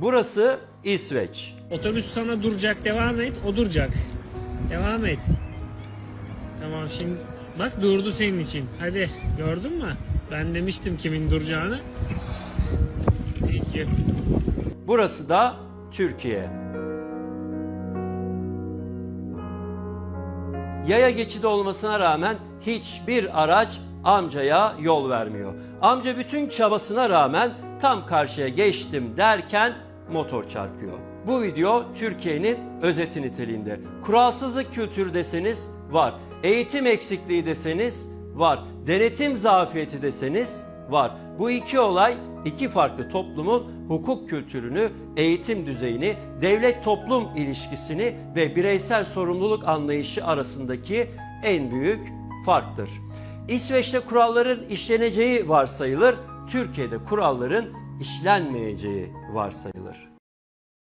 Burası İsveç. Otobüs sana duracak devam et o duracak. Devam et. Tamam şimdi bak durdu senin için. Hadi gördün mü? Ben demiştim kimin duracağını. Peki. Burası da Türkiye. Yaya geçidi olmasına rağmen hiçbir araç amcaya yol vermiyor. Amca bütün çabasına rağmen tam karşıya geçtim derken motor çarpıyor. Bu video Türkiye'nin özeti niteliğinde. Kuralsızlık kültürü deseniz var. Eğitim eksikliği deseniz var. Denetim zafiyeti deseniz var. Bu iki olay iki farklı toplumun hukuk kültürünü, eğitim düzeyini, devlet toplum ilişkisini ve bireysel sorumluluk anlayışı arasındaki en büyük farktır. İsveç'te kuralların işleneceği varsayılır, Türkiye'de kuralların işlenmeyeceği varsayılır.